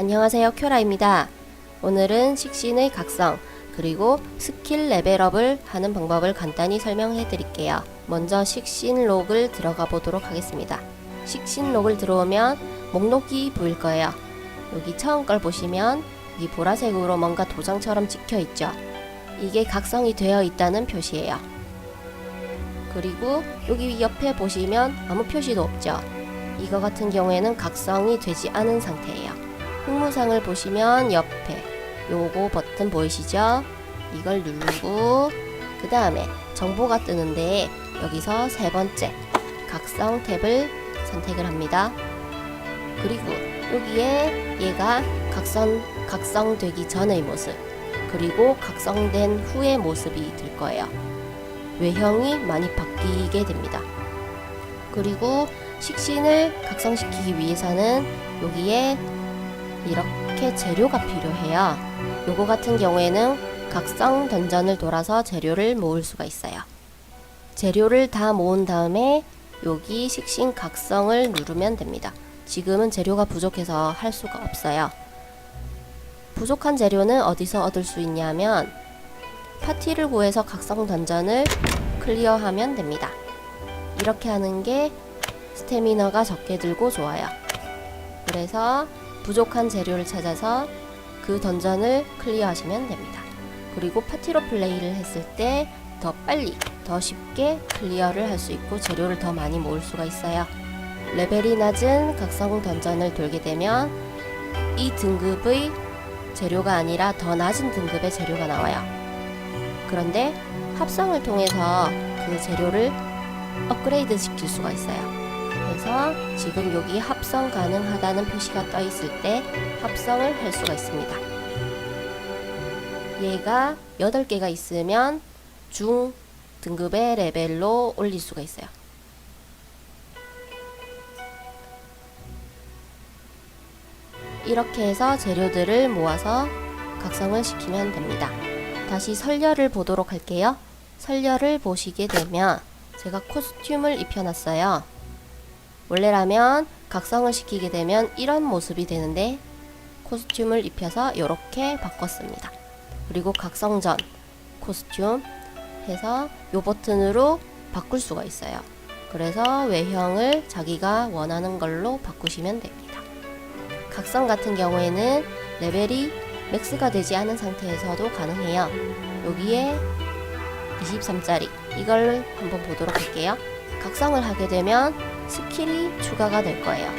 안녕하세요 큐라입니다. 오늘은 식신의 각성 그리고 스킬 레벨업을 하는 방법을 간단히 설명해 드릴게요. 먼저 식신 록을 들어가 보도록 하겠습니다. 식신 록을 들어오면 목록이 보일 거예요. 여기 처음 걸 보시면 이 보라색으로 뭔가 도장처럼 찍혀 있죠. 이게 각성이 되어 있다는 표시예요. 그리고 여기 옆에 보시면 아무 표시도 없죠. 이거 같은 경우에는 각성이 되지 않은 상태예요. 흥무상을 보시면 옆에 요거 버튼 보이시죠? 이걸 누르고 그 다음에 정보가 뜨는데 여기서 세 번째 각성 탭을 선택을 합니다. 그리고 여기에 얘가 각성 각성되기 전의 모습 그리고 각성된 후의 모습이 들 거예요. 외형이 많이 바뀌게 됩니다. 그리고 식신을 각성시키기 위해서는 여기에 이렇게 재료가 필요해요. 요거 같은 경우에는 각성 던전을 돌아서 재료를 모을 수가 있어요. 재료를 다 모은 다음에 여기 식신 각성을 누르면 됩니다. 지금은 재료가 부족해서 할 수가 없어요. 부족한 재료는 어디서 얻을 수 있냐면 파티를 구해서 각성 던전을 클리어하면 됩니다. 이렇게 하는 게 스태미너가 적게 들고 좋아요. 그래서 부족한 재료를 찾아서 그 던전을 클리어하시면 됩니다. 그리고 파티로 플레이를 했을 때 더 빨리, 더 쉽게 클리어를 할 수 있고 재료를 더 많이 모을 수가 있어요. 레벨이 낮은 각성 던전을 돌게 되면 이 등급의 재료가 아니라 더 낮은 등급의 재료가 나와요. 그런데 합성을 통해서 그 재료를 업그레이드 시킬 수가 있어요. 그래서 지금 여기 합성 가능하다는 표시가 떠 있을 때 합성을 할 수가 있습니다. 얘가 8개가 있으면 중 등급의 레벨로 올릴 수가 있어요. 이렇게 해서 재료들을 모아서 각성을 시키면 됩니다. 다시 설열을 보도록 할게요. 설열을 보시게 되면 제가 코스튬을 입혀놨어요. 원래라면 각성을 시키게 되면 이런 모습이 되는데 코스튬을 입혀서 이렇게 바꿨습니다. 그리고 각성 전 코스튬 해서 이 버튼으로 바꿀 수가 있어요. 그래서 외형을 자기가 원하는 걸로 바꾸시면 됩니다. 각성 같은 경우에는 레벨이 맥스가 되지 않은 상태에서도 가능해요. 여기에 23짜리 이걸 한번 보도록 할게요. 각성을 하게 되면 스킬이 추가가 될 거예요.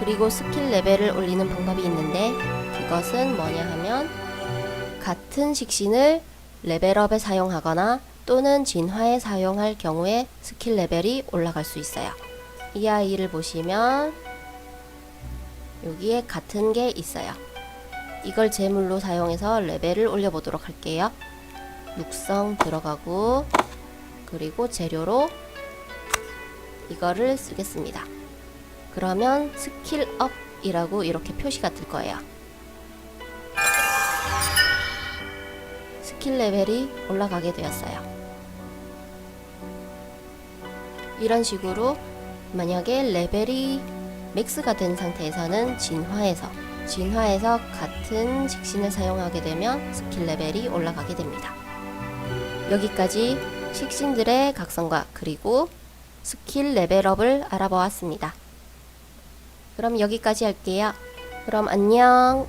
그리고 스킬 레벨을 올리는 방법이 있는데 그것은 뭐냐 하면 같은 식신을 레벨업에 사용하거나 또는 진화에 사용할 경우에 스킬 레벨이 올라갈 수 있어요. 이 아이를 보시면 여기에 같은 게 있어요. 이걸 제물로 사용해서 레벨을 올려보도록 할게요. 육성 들어가고 그리고 재료로 이거를 쓰겠습니다. 그러면 스킬업이라고 이렇게 표시가 뜰 거예요. 스킬 레벨이 올라가게 되었어요. 이런 식으로 만약에 레벨이 맥스가 된 상태에서는 진화해서 진화해서 같은 식신을 사용하게 되면 스킬 레벨이 올라가게 됩니다. 여기까지 식신들의 각성과 그리고 스킬 레벨업을 알아보았습니다. 그럼 여기까지 할게요. 그럼 안녕.